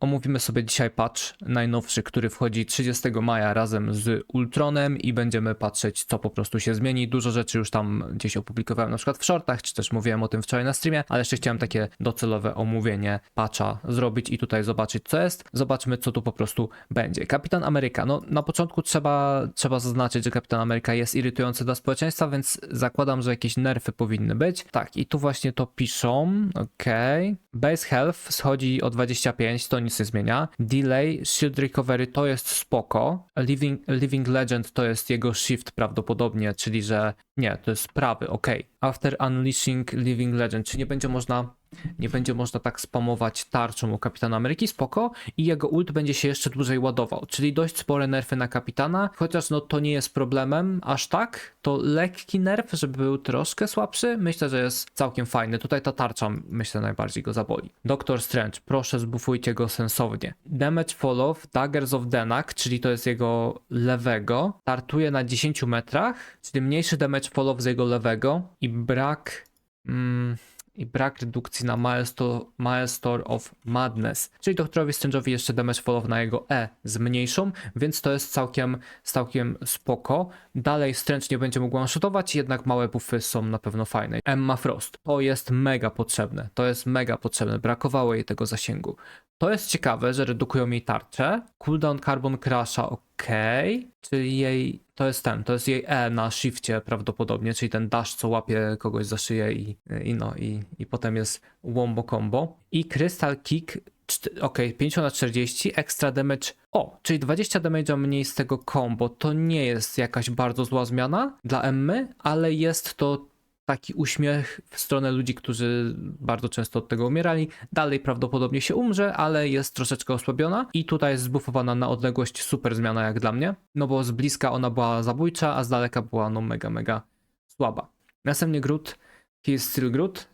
Omówimy sobie dzisiaj patch najnowszy, który wchodzi 30 maja razem z Ultronem i będziemy patrzeć, co po prostu się zmieni. Dużo rzeczy już tam gdzieś opublikowałem, na przykład w shortach, czy też mówiłem o tym wczoraj na streamie, ale jeszcze chciałem takie docelowe omówienie patcha zrobić i tutaj zobaczyć, co jest. Zobaczmy, co tu po prostu będzie. Kapitan Ameryka. No, na początku trzeba, trzeba zaznaczyć, że Kapitan Ameryka jest irytujący dla społeczeństwa, więc zakładam, że jakieś nerfy powinny być. Tak, i tu właśnie to piszą. Okej. Base health schodzi o 25, to nic nie zmienia. Delay, shield recovery to jest spoko. Living, living legend to jest jego shift prawdopodobnie, czyli że nie, to jest prawy, ok. After unleashing living legend, czy nie będzie można nie będzie można tak spamować tarczą u Kapitana Ameryki, spoko, i jego ult będzie się jeszcze dłużej ładował, czyli dość spore nerfy na Kapitana, chociaż no to nie jest problemem aż tak, to lekki nerf, żeby był troszkę słabszy, myślę, że jest całkiem fajny, tutaj ta tarcza myślę najbardziej go zaboli. Doctor Strange, proszę zbufujcie go sensownie. Damage fall off, Daggers of Denak, czyli to jest jego lewego, startuje na 10 metrach, czyli mniejszy damage fall off z jego lewego i brak... Mm, i brak redukcji na Milestone of Madness. Czyli doktorowi Strange'owi jeszcze damage fall off na jego E zmniejszą, więc to jest całkiem, całkiem spoko. Dalej Strange nie będzie mógł one-shotować, jednak małe buffy są na pewno fajne. Emma Frost. To jest mega potrzebne. To jest mega potrzebne. Brakowało jej tego zasięgu. To jest ciekawe, że redukują jej tarczę. Cooldown Carbon Crasha. Czyli jej, to jest ten, to jest jej E na shifcie prawdopodobnie, czyli ten dash, co łapie kogoś za szyję i, i no, i, i potem jest wombo combo. I Crystal Kick, ok, 50 na 40, extra damage, o, czyli 20 damage'a mniej z tego combo. To nie jest jakaś bardzo zła zmiana dla Emmy, ale jest to taki uśmiech w stronę ludzi, którzy bardzo często od tego umierali. Dalej prawdopodobnie się umrze, ale jest troszeczkę osłabiona i tutaj jest zbufowana na odległość super zmiana jak dla mnie, no bo z bliska ona była zabójcza, a z daleka była no mega, mega słaba. Następnie Groot, he is still Groot.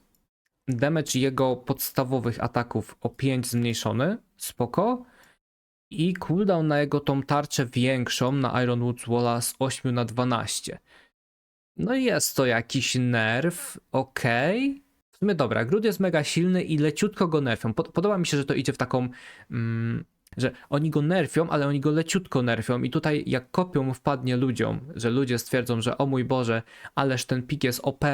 Damage jego podstawowych ataków o 5 zmniejszony, spoko. I cooldown na jego tą tarczę większą na Ironwood Walla z 8 na 12. No jest to jakiś nerw, okej. W sumie dobra, Groot jest mega silny i leciutko go nerfią. Pod- Podoba mi się, że to idzie w taką, mm, że oni go nerfią, ale oni go leciutko nerfią i tutaj jak kopią wpadnie ludziom, że ludzie stwierdzą, że o mój Boże, ależ ten pik jest OP,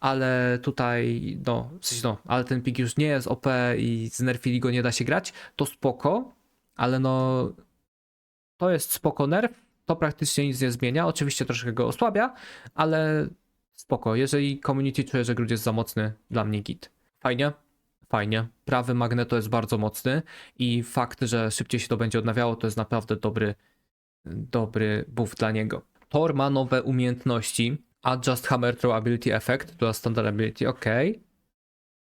ale tutaj, no, w sensie no, ale ten pik już nie jest OP i znerfili go, nie da się grać, to spoko, ale no, to jest spoko nerf, to praktycznie nic nie zmienia. Oczywiście troszkę go osłabia, ale spoko. Jeżeli community czuje, że Groot jest za mocny, dla mnie git. Fajnie? Fajnie. Prawy magneto jest bardzo mocny i fakt, że szybciej się to będzie odnawiało, to jest naprawdę dobry, dobry buff dla niego. Thor ma nowe umiejętności. Adjust Hammer Throw Ability Effect to Standard Ability, ok.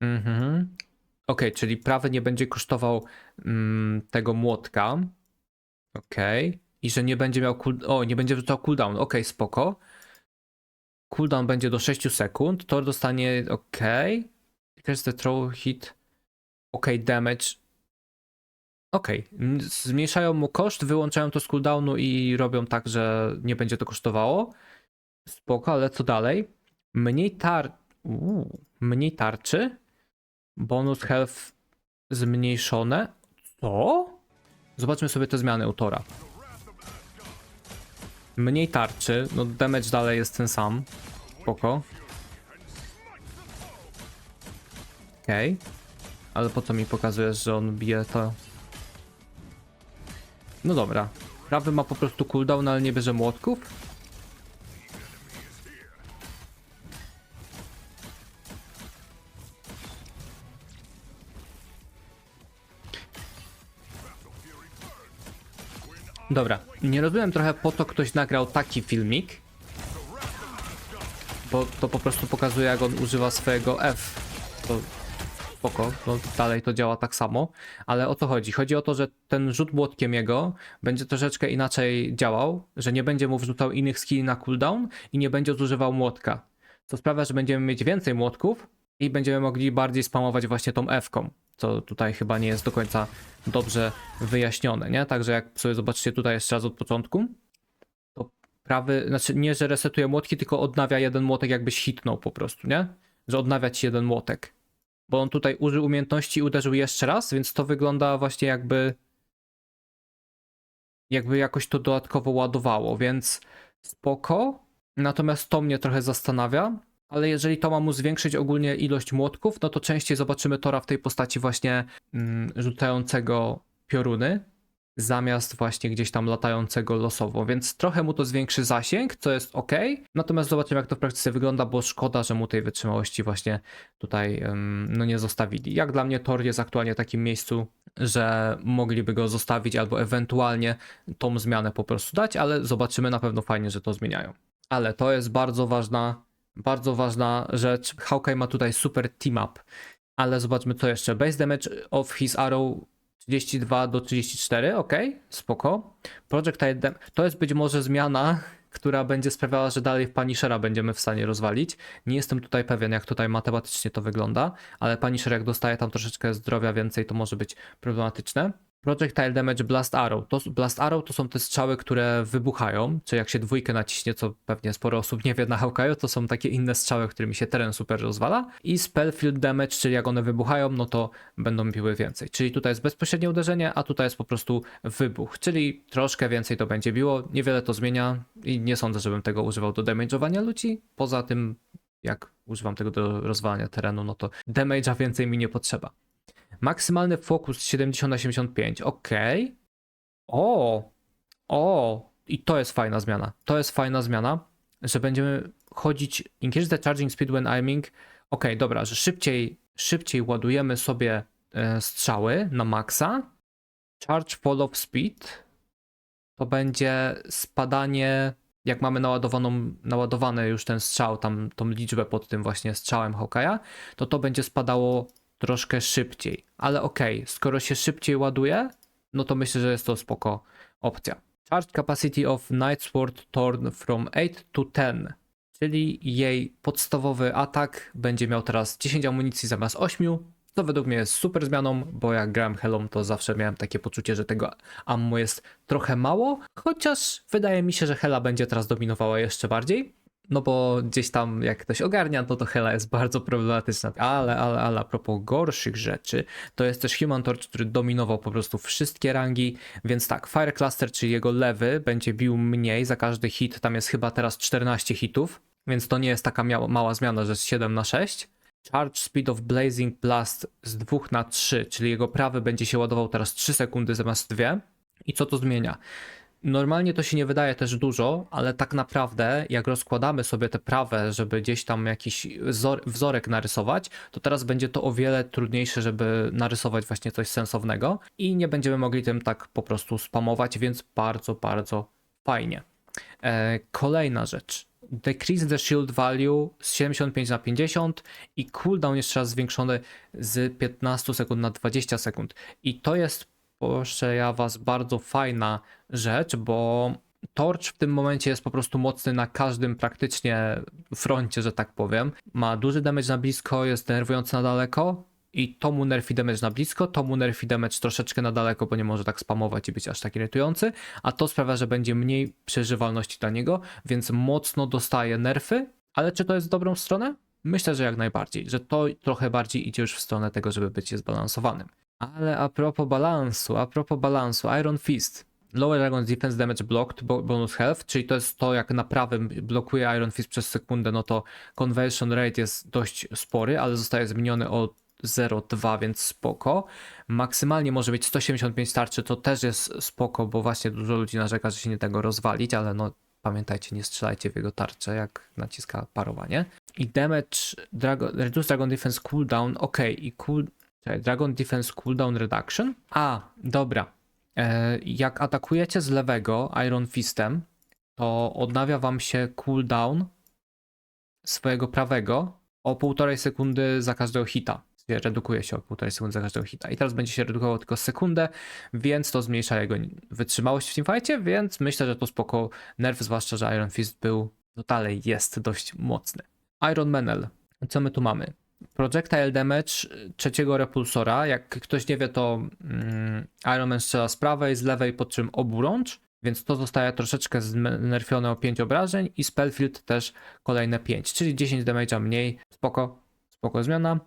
Mhm. Ok, czyli prawy nie będzie kosztował mm, tego młotka. Okej. I że nie będzie miał cool... O, nie będzie wrzucał cooldown. Okej, spoko. Cooldown będzie do 6 sekund. Thor dostanie ok. Because the throw hit. Ok, damage. Ok. Zmniejszają mu koszt, wyłączają to z cooldownu i robią tak, że nie będzie to kosztowało. Spoko, ale co dalej? Mniej tar... Uuu, mniej tarczy. Bonus health zmniejszone. Co? Zobaczmy sobie te zmiany u Tora. Mniej tarczy, no damage dalej jest ten sam. Spoko. Okej. Ale po co mi pokazujesz, że on bije to? No dobra. Prawy ma po prostu cooldown, ale nie bierze młotków? Dobra, nie rozumiem trochę po co ktoś nagrał taki filmik. Bo to po prostu pokazuje jak on używa swojego F. To spoko, no dalej to działa tak samo. Ale o co chodzi? Chodzi o to, że ten rzut młotkiem jego będzie troszeczkę inaczej działał, że nie będzie mu wrzucał innych skilli na cooldown i nie będzie zużywał młotka. Co sprawia, że będziemy mieć więcej młotków i będziemy mogli bardziej spamować właśnie tą F-ką. Co tutaj chyba nie jest do końca dobrze wyjaśnione, nie? Także jak sobie zobaczycie tutaj jeszcze raz od początku, to prawy, znaczy nie, że resetuje młotki, tylko odnawia jeden młotek jakbyś hitnął po prostu, nie? Że odnawia ci jeden młotek. bo on tutaj użył umiejętności i uderzył jeszcze raz, więc to wygląda właśnie jakby jakby jakoś to dodatkowo ładowało, więc spoko. Natomiast to mnie trochę zastanawia, ale jeżeli to ma mu zwiększyć ogólnie ilość młotków, no to częściej zobaczymy Tora w tej postaci właśnie mm, rzucającego pioruny, zamiast właśnie gdzieś tam latającego losowo, więc trochę mu to zwiększy zasięg, co jest ok. Natomiast zobaczymy, jak to w praktyce wygląda, bo szkoda, że mu tej wytrzymałości właśnie tutaj no nie zostawili. Jak dla mnie Tor jest aktualnie w takim miejscu, że mogliby go zostawić albo ewentualnie tą zmianę po prostu dać, ale zobaczymy na pewno fajnie, że to zmieniają. Ale to jest bardzo ważna, bardzo ważna rzecz. Hawkeye ma tutaj super team up, ale zobaczmy co jeszcze. Base damage of his arrow 32 do 34, ok, spoko. Projectile dam- to jest być może zmiana, która będzie sprawiała, że dalej Punishera będziemy w stanie rozwalić. Nie jestem tutaj pewien, jak tutaj matematycznie to wygląda, ale Punisher jak dostaje tam troszeczkę zdrowia więcej, to może być problematyczne. Projectile Damage Blast Arrow. To, Blast Arrow to są te strzały, które wybuchają, czy jak się dwójkę naciśnie, co pewnie sporo osób nie wie na Hawkeye'u, to są takie inne strzały, którymi się teren super rozwala. I Spellfield Damage, czyli jak one wybuchają, no to będą biły więcej. Czyli tutaj jest bezpośrednie uderzenie, a tutaj jest po prostu wybuch, czyli troszkę więcej to będzie biło, niewiele to zmienia i nie sądzę, żebym tego używał do damage'owania ludzi. Poza tym, jak używam tego do rozwalania terenu, no to damage'a więcej mi nie potrzeba. Maksymalny fokus 70 na 75. Ok. O! O! I to jest fajna zmiana. To jest fajna zmiana, że będziemy chodzić. Increase the charging speed when aiming. Ok, dobra, że szybciej, szybciej ładujemy sobie e, strzały na maksa. Charge fall of speed to będzie spadanie. Jak mamy naładowaną, naładowany już ten strzał, tam tą liczbę pod tym właśnie strzałem Hawkeye'a, to to będzie spadało troszkę szybciej. Ale okej, okay, skoro się szybciej ładuje, no to myślę, że jest to spoko opcja. Charge capacity of Night Sword Torn from 8 to 10, czyli jej podstawowy atak będzie miał teraz 10 amunicji zamiast 8, co według mnie jest super zmianą, bo jak grałem Helom, to zawsze miałem takie poczucie, że tego ammo jest trochę mało, chociaż wydaje mi się, że Hela będzie teraz dominowała jeszcze bardziej. No bo gdzieś tam jak ktoś ogarnia, no to Hela jest bardzo problematyczna. Ale, ale, ale a propos gorszych rzeczy, to jest też Human Torch, który dominował po prostu wszystkie rangi, więc tak, Fire Cluster, czyli jego lewy, będzie bił mniej za każdy hit, tam jest chyba teraz 14 hitów, więc to nie jest taka mała zmiana, że z 7 na 6. Charge Speed of Blazing Blast z 2 na 3, czyli jego prawy będzie się ładował teraz 3 sekundy zamiast 2. I co to zmienia? Normalnie to się nie wydaje też dużo, ale tak naprawdę, jak rozkładamy sobie te prawe, żeby gdzieś tam jakiś wzor wzorek narysować, to teraz będzie to o wiele trudniejsze, żeby narysować właśnie coś sensownego i nie będziemy mogli tym tak po prostu spamować, więc bardzo, bardzo fajnie. E, kolejna rzecz. Decrease the shield value z 75 na 50 i cooldown jeszcze raz zwiększony z 15 sekund na 20 sekund. I to jest proszę ja was bardzo fajna rzecz, bo Torch w tym momencie jest po prostu mocny na każdym praktycznie froncie, że tak powiem. Ma duży damage na blisko, jest denerwujący na daleko i to mu nerfi damage na blisko, to mu nerfi damage troszeczkę na daleko, bo nie może tak spamować i być aż tak irytujący, a to sprawia, że będzie mniej przeżywalności dla niego, więc mocno dostaje nerfy, ale czy to jest w dobrą stronę? Myślę, że jak najbardziej, że to trochę bardziej idzie już w stronę tego, żeby być zbalansowanym. Ale a propos balansu, a propos balansu, Iron Fist. Lower Dragon's Defense Damage Blocked, bonus health, czyli to jest to, jak na prawym blokuje Iron Fist przez sekundę, no to conversion rate jest dość spory, ale zostaje zmieniony o 0,2, więc spoko. Maksymalnie może być 175 tarczy, to też jest spoko, bo właśnie dużo ludzi narzeka, że się nie tego rozwalić, ale no pamiętajcie, nie strzelajcie w jego tarczę, jak naciska parowanie. I damage, Dragon, reduce Dragon Defense cooldown, ok, i cool, Czekaj, Dragon Defense Cooldown Reduction. A, dobra. E, jak atakujecie z lewego Iron Fistem, to odnawia wam się cooldown swojego prawego o półtorej sekundy za każdego hita. Redukuje się o półtorej sekundy za każdego hita. I teraz będzie się redukował tylko sekundę, więc to zmniejsza jego wytrzymałość w teamfightie, więc myślę, że to spoko nerw, zwłaszcza, że Iron Fist był, no dalej jest dość mocny. Iron Manel. Co my tu mamy? Projectile damage trzeciego repulsora. Jak ktoś nie wie, to mm, Iron Man strzela z prawej, z lewej, po czym oburącz, więc to zostaje troszeczkę znerfione o 5 obrażeń i Spellfield też kolejne 5, czyli 10 damage'a mniej. Spoko, spoko zmiana.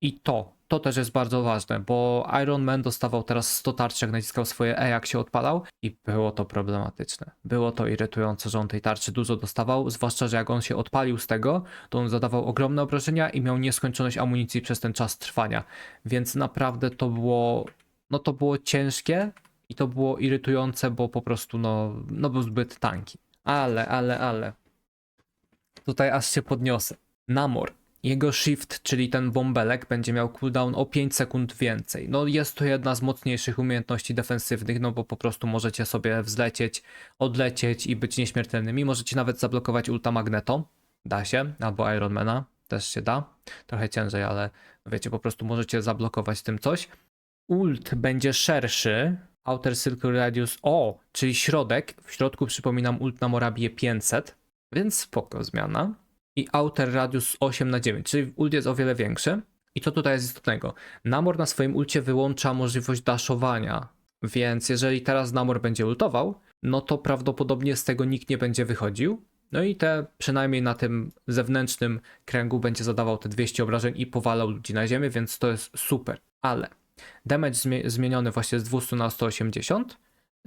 I to, to też jest bardzo ważne, bo Iron Man dostawał teraz 100 tarczy, jak naciskał swoje E, jak się odpalał i było to problematyczne. Było to irytujące, że on tej tarczy dużo dostawał, zwłaszcza, że jak on się odpalił z tego, to on zadawał ogromne obrażenia i miał nieskończoność amunicji przez ten czas trwania. Więc naprawdę to było, no to było ciężkie i to było irytujące, bo po prostu no, no był zbyt tanki. Ale, ale, ale. Tutaj aż się podniosę. Namor. Jego shift, czyli ten bąbelek, będzie miał cooldown o 5 sekund więcej. No jest to jedna z mocniejszych umiejętności defensywnych, no bo po prostu możecie sobie wzlecieć, odlecieć i być nieśmiertelnymi. Możecie nawet zablokować ulta Magneto, da się, albo Ironmana, też się da. Trochę ciężej, ale wiecie, po prostu możecie zablokować tym coś. Ult będzie szerszy, Outer Circle Radius, o, czyli środek. W środku przypominam ult na Morabie 500, więc spoko zmiana i outer radius 8 na 9, czyli ult jest o wiele większy. I co tutaj jest istotnego? Namor na swoim ulcie wyłącza możliwość daszowania, więc jeżeli teraz Namor będzie ultował, no to prawdopodobnie z tego nikt nie będzie wychodził. No i te przynajmniej na tym zewnętrznym kręgu będzie zadawał te 200 obrażeń i powalał ludzi na ziemię, więc to jest super. Ale damage zmie- zmieniony właśnie z 200 na 180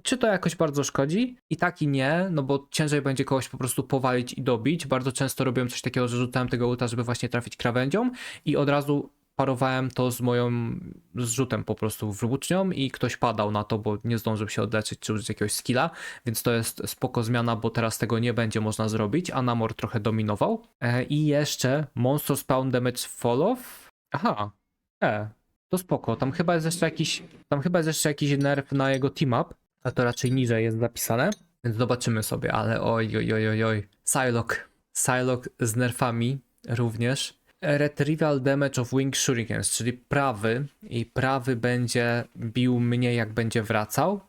czy to jakoś bardzo szkodzi? I tak i nie, no bo ciężej będzie kogoś po prostu powalić i dobić. Bardzo często robiłem coś takiego, że rzucałem tego ulta, żeby właśnie trafić krawędzią i od razu parowałem to z moją zrzutem po prostu włócznią i ktoś padał na to, bo nie zdążył się odleczyć czy użyć jakiegoś skilla, więc to jest spoko zmiana, bo teraz tego nie będzie można zrobić, a Namor trochę dominował. E, I jeszcze Monster Spawn Damage Fall Off. Aha, e, to spoko, tam chyba jest jeszcze jakiś, tam chyba jest jeszcze jakiś nerf na jego team up, a to raczej niżej jest zapisane, więc zobaczymy sobie, ale oj, oj, oj, oj, oj. Psylocke. Psylocke z nerfami również. Retrieval Damage of Wing Shurikens, czyli prawy i prawy będzie bił mnie jak będzie wracał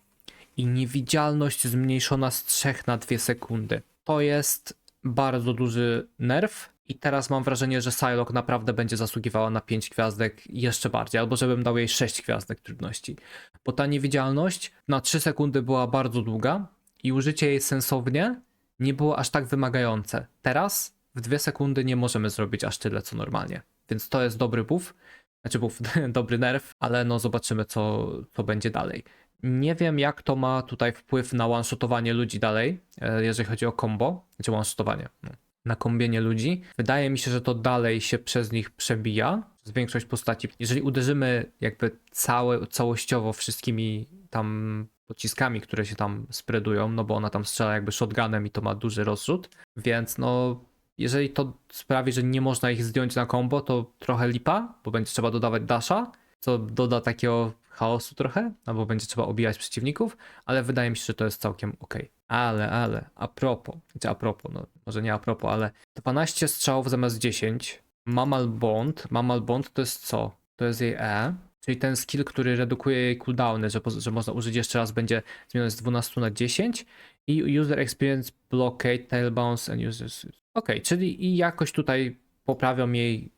i niewidzialność zmniejszona z 3 na 2 sekundy. To jest bardzo duży nerf i teraz mam wrażenie, że Psylocke naprawdę będzie zasługiwała na 5 gwiazdek jeszcze bardziej, albo żebym dał jej 6 gwiazdek trudności. Bo ta niewidzialność na 3 sekundy była bardzo długa i użycie jej sensownie nie było aż tak wymagające. Teraz w 2 sekundy nie możemy zrobić aż tyle co normalnie. Więc to jest dobry buff, znaczy buff, dobry nerf, ale no zobaczymy co, co będzie dalej. Nie wiem jak to ma tutaj wpływ na one-shotowanie ludzi dalej, e, jeżeli chodzi o combo, znaczy one-shotowanie. No na kombienie ludzi. Wydaje mi się, że to dalej się przez nich przebija, przez większość postaci. Jeżeli uderzymy jakby całe, całościowo wszystkimi tam pociskami, które się tam spreadują, no bo ona tam strzela jakby shotgunem i to ma duży rozrzut, więc no jeżeli to sprawi, że nie można ich zdjąć na combo, to trochę lipa, bo będzie trzeba dodawać dasha, co doda takiego chaosu trochę, albo będzie trzeba obijać przeciwników, ale wydaje mi się, że to jest całkiem ok. Ale, ale, a propos, znaczy a propos, no może nie a propos, ale 12 strzałów zamiast 10. Mamal Bond, Mamal Bond to jest co? To jest jej E, czyli ten skill, który redukuje jej cooldowny, że, że można użyć jeszcze raz, będzie zmieniony z 12 na 10 i User Experience Blockade, Tail Bounce and User... Ok, czyli i jakoś tutaj poprawią jej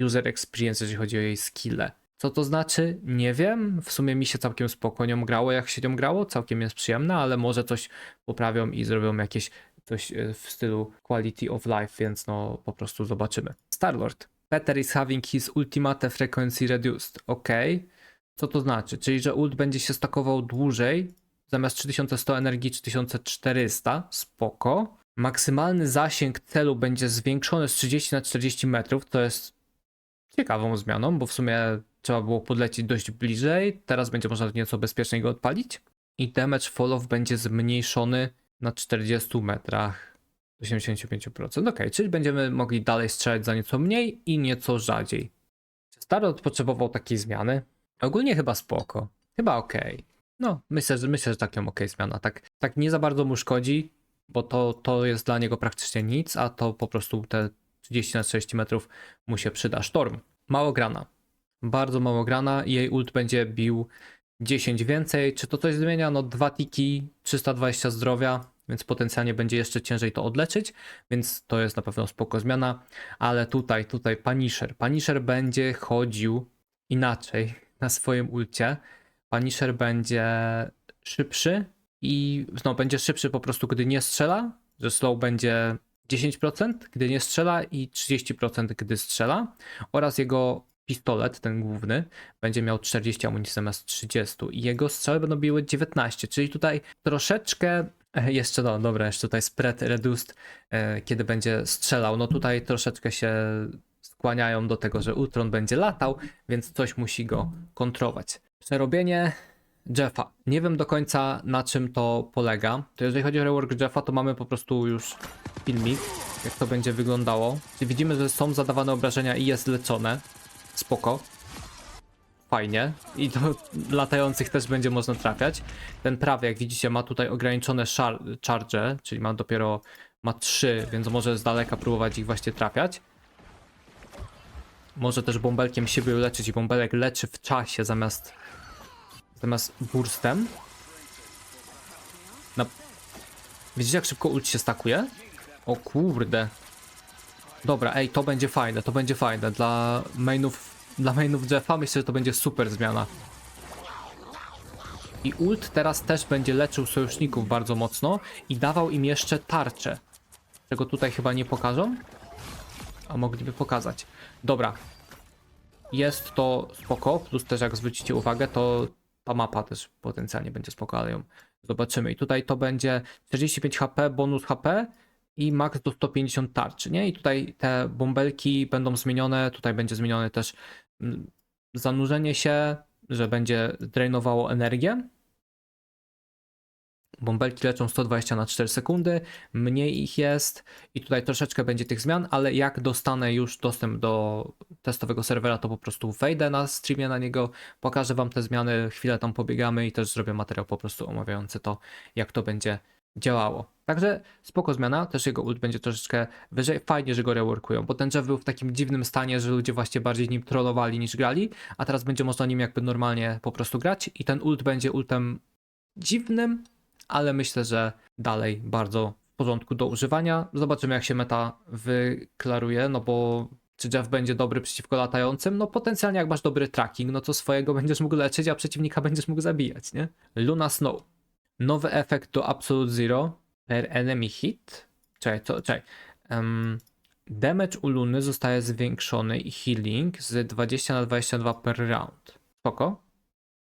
User Experience, jeżeli chodzi o jej skille. Co to znaczy? Nie wiem. W sumie mi się całkiem spokojnie grało, jak się nią grało. Całkiem jest przyjemna, ale może coś poprawią i zrobią jakieś coś e, w stylu quality of life, więc no po prostu zobaczymy. Starlord. Peter is having his ultimate frequency reduced. Ok. Co to znaczy? Czyli, że ult będzie się stakował dłużej. Zamiast 3100 energii 3400. Spoko. Maksymalny zasięg celu będzie zwiększony z 30 na 40 metrów. To jest ciekawą zmianą, bo w sumie trzeba było podlecieć dość bliżej. Teraz będzie można nieco bezpieczniej go odpalić. I damage fall-off będzie zmniejszony na 40 metrach do 75%. Ok, czyli będziemy mogli dalej strzelać za nieco mniej i nieco rzadziej. Czy Starot potrzebował takiej zmiany? Ogólnie chyba spoko. Chyba ok. No, myślę, że myślę, że taką ok zmiana. Tak, tak nie za bardzo mu szkodzi, bo to, to jest dla niego praktycznie nic, a to po prostu te 30 na 40 metrów mu się przyda. Sztorm. Mało grana bardzo mało grana i jej ult będzie bił 10 więcej. Czy to coś zmienia? No 2 tiki, 320 zdrowia, więc potencjalnie będzie jeszcze ciężej to odleczyć, więc to jest na pewno spoko zmiana, ale tutaj, tutaj Punisher. Punisher będzie chodził inaczej na swoim ulcie. Punisher będzie szybszy i no, będzie szybszy po prostu, gdy nie strzela, że slow będzie 10%, gdy nie strzela i 30% gdy strzela oraz jego pistolet, ten główny, będzie miał 40 amunicji zamiast 30 i jego strzały będą biły 19, czyli tutaj troszeczkę e, jeszcze, no dobra, jeszcze tutaj spread reduced, e, kiedy będzie strzelał, no tutaj troszeczkę się skłaniają do tego, że Ultron będzie latał, więc coś musi go kontrować. Przerobienie Jeffa. Nie wiem do końca na czym to polega. To jeżeli chodzi o rework Jeffa, to mamy po prostu już filmik, jak to będzie wyglądało. Czyli widzimy, że są zadawane obrażenia i jest leczone. Spoko. Fajnie. I do latających też będzie można trafiać. Ten prawy, jak widzicie, ma tutaj ograniczone szar- charge, czyli ma dopiero ma 3, więc może z daleka próbować ich właśnie trafiać. Może też bąbelkiem siebie leczyć i bąbelek leczy w czasie zamiast zamiast burstem. Na... Widzicie jak szybko ult się stakuje? O kurde. Dobra, ej, to będzie fajne, to będzie fajne. Dla mainów, dla mainów Jeffa myślę, że to będzie super zmiana. I ult teraz też będzie leczył sojuszników bardzo mocno i dawał im jeszcze tarczę. Czego tutaj chyba nie pokażą? A mogliby pokazać. Dobra. Jest to spoko, plus też jak zwrócicie uwagę, to ta mapa też potencjalnie będzie spoko, ale ją zobaczymy. I tutaj to będzie 45 HP, bonus HP i max do 150 tarczy, nie? I tutaj te bąbelki będą zmienione, tutaj będzie zmienione też zanurzenie się, że będzie drainowało energię. Bąbelki leczą 120 na 4 sekundy, mniej ich jest i tutaj troszeczkę będzie tych zmian, ale jak dostanę już dostęp do testowego serwera, to po prostu wejdę na streamie na niego, pokażę wam te zmiany, chwilę tam pobiegamy i też zrobię materiał po prostu omawiający to, jak to będzie działało. Także spoko zmiana, też jego ult będzie troszeczkę wyżej. Fajnie, że go reworkują, bo ten Jeff był w takim dziwnym stanie, że ludzie właśnie bardziej nim trollowali niż grali, a teraz będzie można nim jakby normalnie po prostu grać i ten ult będzie ultem dziwnym, ale myślę, że dalej bardzo w porządku do używania. Zobaczymy, jak się meta wyklaruje, no bo czy Jeff będzie dobry przeciwko latającym? No potencjalnie jak masz dobry tracking, no to swojego będziesz mógł leczyć, a przeciwnika będziesz mógł zabijać, nie? Luna Snow. Nowy efekt do Absolute Zero per enemy hit. Czekaj, to, czekaj. Um, damage u Luny zostaje zwiększony i healing z 20 na 22 per round. Spoko.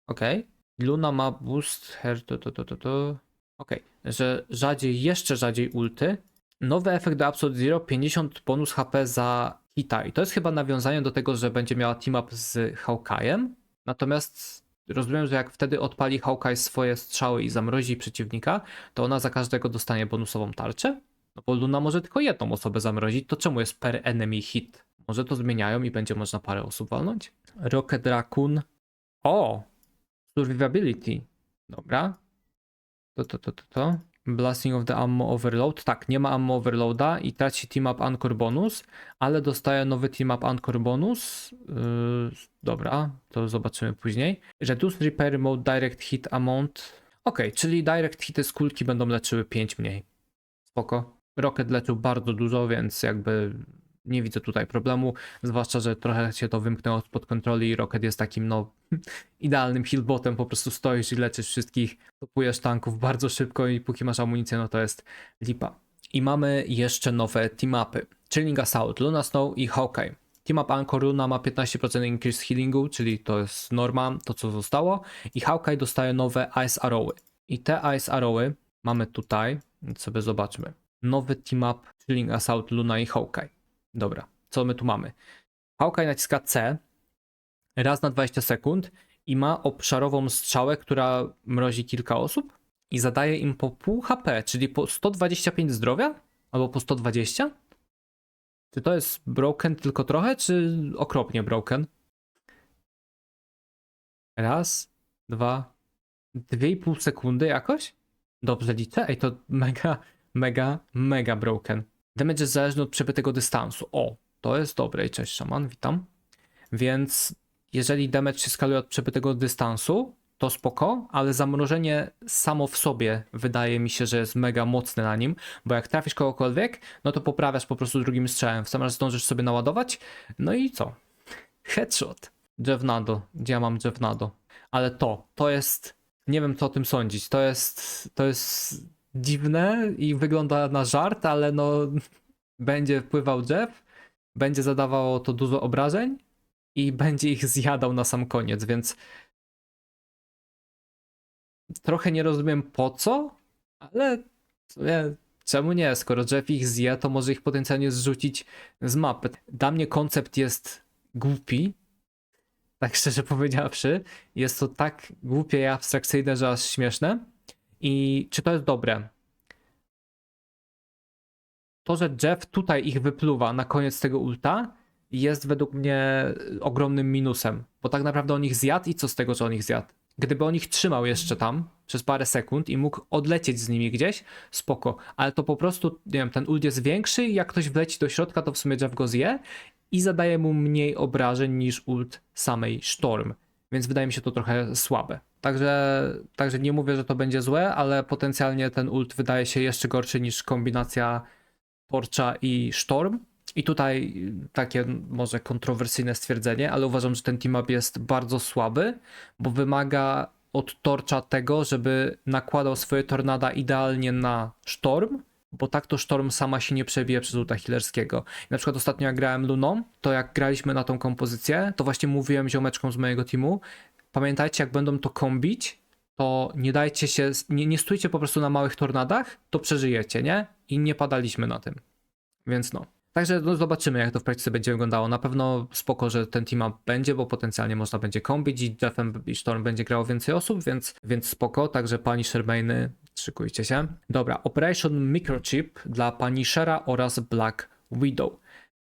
Okej. Luna ma boost her to to to to to. Okej, że rzadziej, jeszcze rzadziej ulty. Nowy efekt do Absolute Zero 50 bonus HP za hita. I to jest chyba nawiązanie do tego, że będzie miała team up z Hawkeye'em. Natomiast rozumiem, że jak wtedy odpali Hawkeye swoje strzały i zamrozi przeciwnika, to ona za każdego dostanie bonusową tarczę. No bo Luna może tylko jedną osobę zamrozić, to czemu jest per enemy hit? Może to zmieniają i będzie można parę osób walnąć? Rocket Raccoon. O! Survivability. Dobra. To, to, to, to, to. Blasting of the Ammo Overload. Tak, nie ma Ammo Overloada i traci Team Up Anchor bonus, ale dostaje nowy Team Up Anchor bonus. Yy, dobra, to zobaczymy później. Reduce Repair Mode Direct Hit Amount. Ok, czyli Direct Hity z kulki będą leczyły 5 mniej. Spoko. Rocket leczył bardzo dużo, więc jakby nie widzę tutaj problemu. Zwłaszcza, że trochę się to wymknęło spod kontroli i Rocket jest takim, no, idealnym healbotem. Po prostu stoisz i leczysz wszystkich, topujesz tanków bardzo szybko i póki masz amunicję, no to jest lipa. I mamy jeszcze nowe team-upy. Chilling Assault, Luna Snow i Hawkeye. Team Up Anchor Luna ma 15% increase healingu, czyli to jest norma, to co zostało. I Hawkeye dostaje nowe Ice Arrowy. I te Ice Arrowy mamy tutaj, sobie zobaczmy. Nowy Team Up Chilling Assault Luna i Hawkeye. Dobra, co my tu mamy? Hawkeye naciska C raz na 20 sekund i ma obszarową strzałę, która mrozi kilka osób i zadaje im po pół HP, czyli po 125 zdrowia? Albo po 120? Czy to jest broken tylko trochę, czy okropnie broken? Raz, dwa, dwie i pół sekundy jakoś? Dobrze liczę? Ej, to mega, mega, mega broken. Damage jest zależny od przebytego dystansu. O, to jest dobre. Cześć, szaman, witam. Więc jeżeli damage się skaluje od przebytego dystansu, to spoko, ale zamrożenie samo w sobie wydaje mi się, że jest mega mocne na nim, bo jak trafisz kogokolwiek, no to poprawiasz po prostu drugim strzałem. W sam raz zdążysz sobie naładować, no i co? Headshot. Drewniado. Gdzie ja mam drewniado? Ale to, to jest, nie wiem co o tym sądzić, to jest, to jest dziwne i wygląda na żart, ale no będzie wpływał Jeff, będzie zadawało to dużo obrażeń, i będzie ich zjadał na sam koniec, więc trochę nie rozumiem po co, ale czemu nie? Skoro Jeff ich zje, to może ich potencjalnie zrzucić z mapy. Dla mnie koncept jest głupi, tak szczerze powiedziawszy. Jest to tak głupie i abstrakcyjne, że aż śmieszne. I czy to jest dobre? To, że Jeff tutaj ich wypluwa na koniec tego ulta, jest według mnie ogromnym minusem. Bo tak naprawdę on ich zjadł i co z tego, że on ich zjadł? Gdyby on ich trzymał jeszcze tam przez parę sekund i mógł odlecieć z nimi gdzieś, spoko. Ale to po prostu, nie wiem, ten ult jest większy i jak ktoś wleci do środka, to w sumie Jeff go zje i zadaje mu mniej obrażeń niż ult samej Storm. Więc wydaje mi się to trochę słabe. Także, także nie mówię, że to będzie złe, ale potencjalnie ten ult wydaje się jeszcze gorszy niż kombinacja Torcha i Storm. I tutaj takie może kontrowersyjne stwierdzenie, ale uważam, że ten team up jest bardzo słaby, bo wymaga od Torcha tego, żeby nakładał swoje tornada idealnie na Storm, bo tak to Storm sama się nie przebije przez ulta healerskiego. Na przykład ostatnio jak grałem Luną, to jak graliśmy na tą kompozycję, to właśnie mówiłem ziomeczkom z mojego teamu, pamiętajcie jak będą to kombić, to nie dajcie się, nie, nie stójcie po prostu na małych tornadach, to przeżyjecie, nie? I nie padaliśmy na tym. Więc no. Także no, zobaczymy, jak to w praktyce będzie wyglądało. Na pewno spoko, że ten team up będzie, bo potencjalnie można będzie kombić i Jeffem i Storm będzie grało więcej osób, więc, więc spoko. Także Punisher mainy, szykujcie się. Dobra, Operation Microchip dla Punishera oraz Black Widow.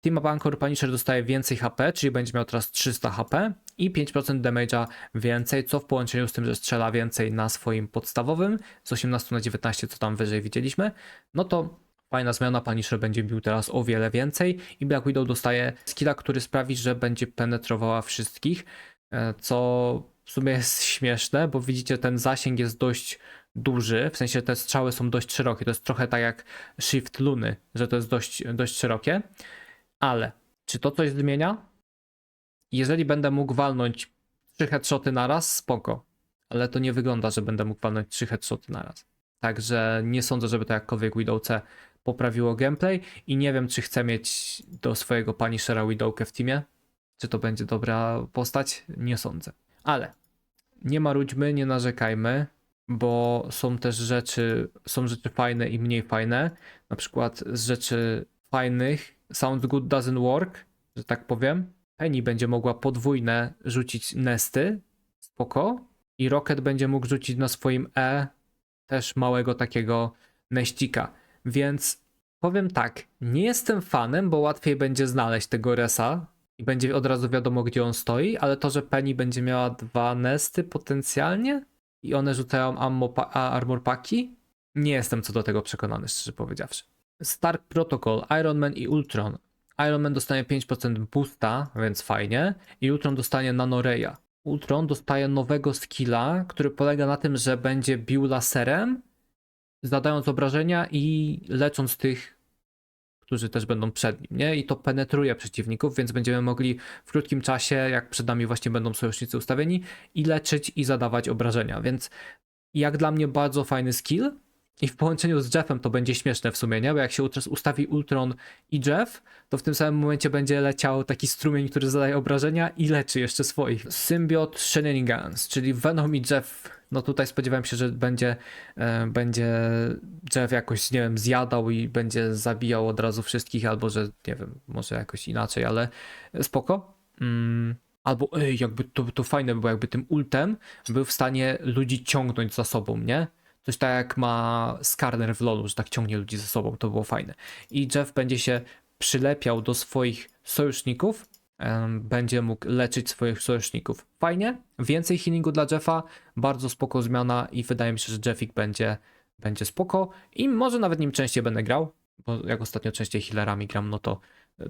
Team Up Anchor Punisher dostaje więcej HP, czyli będzie miał teraz 300 HP i 5% damage'a więcej, co w połączeniu z tym, że strzela więcej na swoim podstawowym, z 18 na 19, co tam wyżej widzieliśmy, no to fajna zmiana, Punisher będzie bił teraz o wiele więcej i Black Widow dostaje skilla, który sprawi, że będzie penetrowała wszystkich, e, co w sumie jest śmieszne, bo widzicie, ten zasięg jest dość duży, w sensie te strzały są dość szerokie, to jest trochę tak jak Shift Luny, że to jest dość, dość szerokie, ale czy to coś zmienia? Jeżeli będę mógł walnąć trzy headshoty na raz, spoko. Ale to nie wygląda, że będę mógł walnąć trzy headshoty na raz. Także nie sądzę, żeby to jakkolwiek Widowce poprawiło gameplay i nie wiem, czy chcę mieć do swojego Punishera Widowkę w teamie. Czy to będzie dobra postać? Nie sądzę. Ale nie marudźmy, nie narzekajmy, bo są też rzeczy, są rzeczy fajne i mniej fajne. Na przykład z rzeczy fajnych Sound Good Doesn't Work, że tak powiem. Penny będzie mogła podwójne rzucić nesty, spoko. I Rocket będzie mógł rzucić na swoim E też małego takiego neścika. Więc powiem tak, nie jestem fanem, bo łatwiej będzie znaleźć tego resa i będzie od razu wiadomo, gdzie on stoi, ale to, że Penny będzie miała dwa nesty potencjalnie i one rzucają ammo armor paki, nie jestem co do tego przekonany, szczerze powiedziawszy. Stark Protocol, Iron Man i Ultron. Iron Man dostanie 5% boosta, więc fajnie, i Ultron dostanie Nanoreya. Ultron dostaje nowego skilla, który polega na tym, że będzie bił laserem, zadając obrażenia i lecząc tych, którzy też będą przed nim, nie? I to penetruje przeciwników, więc będziemy mogli w krótkim czasie, jak przed nami właśnie będą sojusznicy ustawieni, i leczyć i zadawać obrażenia, więc jak dla mnie bardzo fajny skill, i w połączeniu z Jeffem to będzie śmieszne w sumie, nie? Bo jak się ustawi Ultron i Jeff, to w tym samym momencie będzie leciał taki strumień, który zadaje obrażenia i leczy jeszcze swoich. Symbiot Shenanigans, czyli Venom i Jeff. No tutaj spodziewałem się, że będzie, e, będzie Jeff jakoś, nie wiem, zjadał i będzie zabijał od razu wszystkich, albo że, nie wiem, może jakoś inaczej, ale spoko. Mm. Albo, ej, jakby to, to fajne by było, jakby tym ultem był w stanie ludzi ciągnąć za sobą, nie? Coś tak jak ma Skarner w LoLu, że tak ciągnie ludzi ze sobą, to było fajne. I Jeff będzie się przylepiał do swoich sojuszników, będzie mógł leczyć swoich sojuszników. Fajnie, więcej healingu dla Jeffa, bardzo spoko zmiana i wydaje mi się, że Jeffik będzie, będzie spoko i może nawet nim częściej będę grał, bo jak ostatnio częściej healerami gram, no to,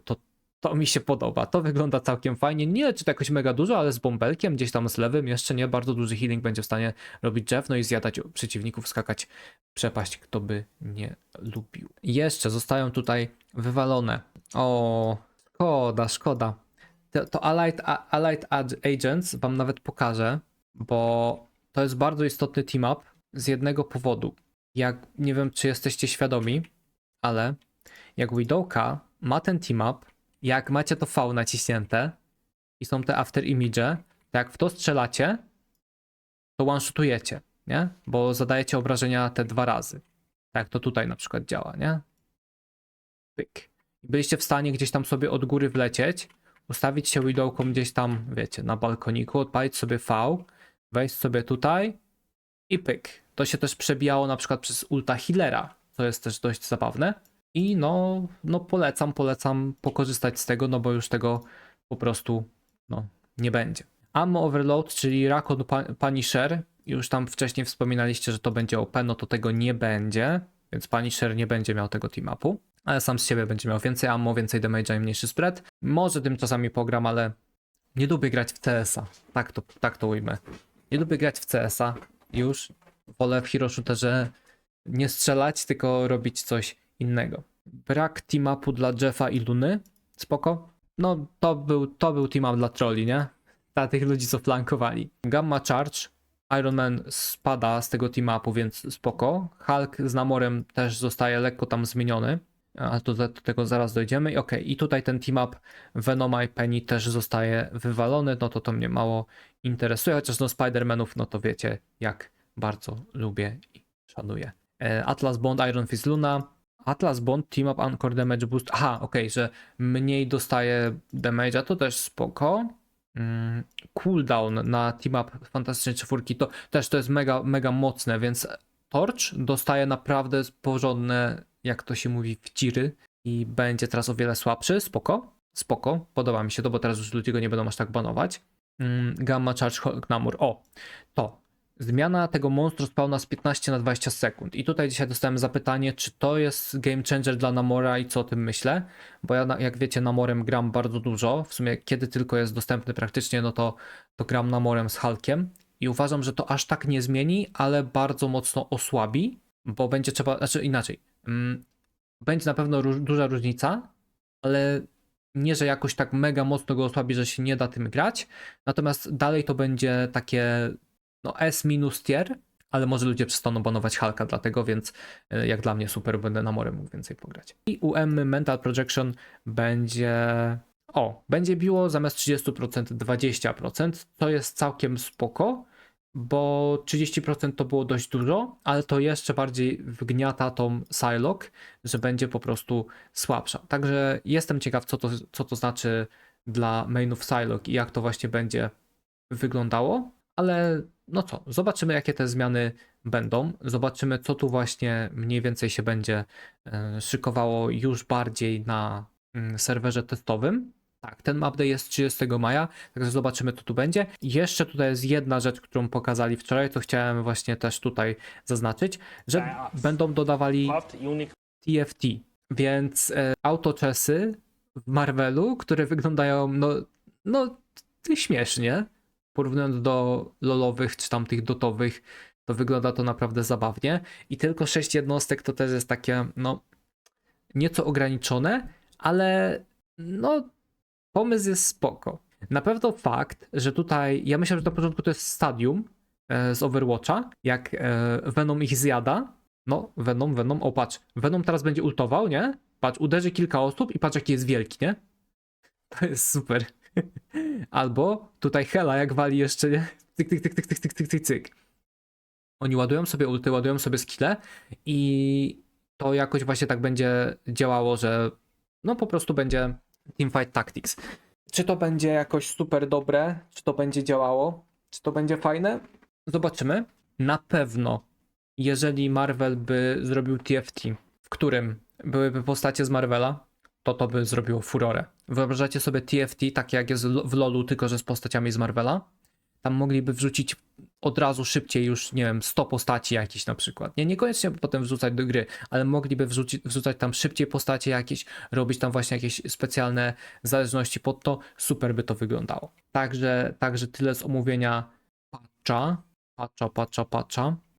to, to mi się podoba. To wygląda całkiem fajnie. Nie leczy to jakoś mega dużo, ale z bąbelkiem, gdzieś tam z lewym, jeszcze nie bardzo duży healing będzie w stanie robić Jeff, no i zjadać przeciwników, skakać przepaść, kto by nie lubił. Jeszcze zostają tutaj wywalone. O, szkoda, szkoda. To, to Allied, Allied Ag- Agents wam nawet pokażę, bo to jest bardzo istotny team up z jednego powodu. Jak nie wiem, czy jesteście świadomi, ale jak Widowka ma ten team up, jak macie to V naciśnięte, i są te after image, to jak w to strzelacie, to one-shotujecie, nie? Bo zadajecie obrażenia te dwa razy. Tak to tutaj na przykład działa, nie? Pyk. Byliście w stanie gdzieś tam sobie od góry wlecieć, ustawić się widowką gdzieś tam, wiecie, na balkoniku, odpalić sobie V, wejść sobie tutaj i pyk. To się też przebijało na przykład przez ulta healera, co jest też dość zabawne. I no, no polecam, polecam pokorzystać z tego, no bo już tego po prostu no, nie będzie. Ammo Overload, czyli Rakon Punisher, już tam wcześniej wspominaliście, że to będzie OP, no to tego nie będzie, więc Punisher nie będzie miał tego team-upu, ale sam z siebie będzie miał więcej ammo, więcej damage'a i mniejszy spread. Może tym czasami pogram, ale nie lubię grać w CS-a, tak to, tak to ujmę. Nie lubię grać w CS-a już, wolę w Hero Shooterze nie strzelać, tylko robić coś innego. Brak team-upu dla Jeffa i Luny, spoko. No to był, to był team-up dla trolli, nie? Dla tych ludzi, co flankowali. Gamma Charge, Iron Man spada z tego team-upu, więc spoko. Hulk z Namorem też zostaje lekko tam zmieniony, ale do tego zaraz dojdziemy. I okej, i tutaj ten team-up Venoma i Penny też zostaje wywalony, no to to mnie mało interesuje, chociaż no Spider-Manów, no to wiecie, jak bardzo lubię i szanuję. E, Atlas Bond, Iron Fist Luna. Atlas Bond, Team Up, Anchor Damage Boost. Aha, okej, że mniej dostaje damage'a, to też spoko. Mm, cooldown na Team Up Fantastycznej Czwórki to też to jest mega, mega mocne, więc Torch dostaje naprawdę porządne, jak to się mówi, wciry i będzie teraz o wiele słabszy, spoko, spoko, podoba mi się to, bo teraz już ludzie go nie będą aż tak banować. Mm, Gamma Charge Namor, o, to, Zmiana tego monstru spawna z 15 na 20 sekund. I tutaj dzisiaj dostałem zapytanie, czy to jest game changer dla Namora i co o tym myślę. Bo ja, jak wiecie, Namorem gram bardzo dużo. W sumie, kiedy tylko jest dostępny praktycznie, no to, to gram Namorem z Hulkiem. I uważam, że to aż tak nie zmieni, ale bardzo mocno osłabi, bo będzie trzeba, znaczy inaczej. Mm, będzie na pewno róż, duża różnica, ale nie, że jakoś tak mega mocno go osłabi, że się nie da tym grać. Natomiast dalej to będzie takie no S minus tier, ale może ludzie przestaną banować Hulka dlatego, więc e, jak dla mnie super, będę na Morem mógł więcej pograć. I u Emmy Mental Projection będzie... O, będzie biło zamiast 30% 20%, to jest całkiem spoko, bo 30% to było dość dużo, ale to jeszcze bardziej wgniata tą Psylocke, że będzie po prostu słabsza. Także jestem ciekaw, co to, co to znaczy dla mainów Psylocke i jak to właśnie będzie wyglądało, ale no co, zobaczymy jakie te zmiany będą, zobaczymy co tu właśnie mniej więcej się będzie e, szykowało już bardziej na mm, serwerze testowym. Tak, ten update jest 30 maja, także zobaczymy co tu będzie. Jeszcze tutaj jest jedna rzecz, którą pokazali wczoraj, co chciałem właśnie też tutaj zaznaczyć, że będą dodawali TFT, więc e, autoczesy w Marvelu, które wyglądają no, no śmiesznie, porównując do lolowych czy tam tych dotowych, to wygląda to naprawdę zabawnie i tylko 6 jednostek to też jest takie no nieco ograniczone, ale no pomysł jest spoko. Na pewno fakt, że tutaj, ja myślałem, że na początku to jest stadium e, z Overwatcha, jak e, Venom ich zjada, no, Venom, Venom, o patrz, Venom teraz będzie ultował, nie? Patrz, uderzy kilka osób i patrz jaki jest wielki, nie? To jest super. Albo tutaj Hela jak wali jeszcze? Cyk, cyk, cyk, cyk, cyk, cyk, cyk, cyk, cyk. Oni ładują sobie ulty, ładują sobie skille i to jakoś właśnie tak będzie działało, że no po prostu będzie Teamfight Tactics. Czy to będzie jakoś super dobre? Czy to będzie działało? Czy to będzie fajne? Zobaczymy. Na pewno jeżeli Marvel by zrobił TFT, w którym byłyby postacie z Marvela, to to by zrobiło furorę. Wyobrażacie sobie TFT, takie jak jest w LoLu, tylko że z postaciami z Marvela? Tam mogliby wrzucić od razu szybciej już, nie wiem, 100 postaci jakieś na przykład. Nie, niekoniecznie potem wrzucać do gry, ale mogliby wrzucić, wrzucać tam szybciej postacie jakieś, robić tam właśnie jakieś specjalne zależności pod to. Super by to wyglądało. Także, także tyle z omówienia patcha, patcha, patcha, patcha.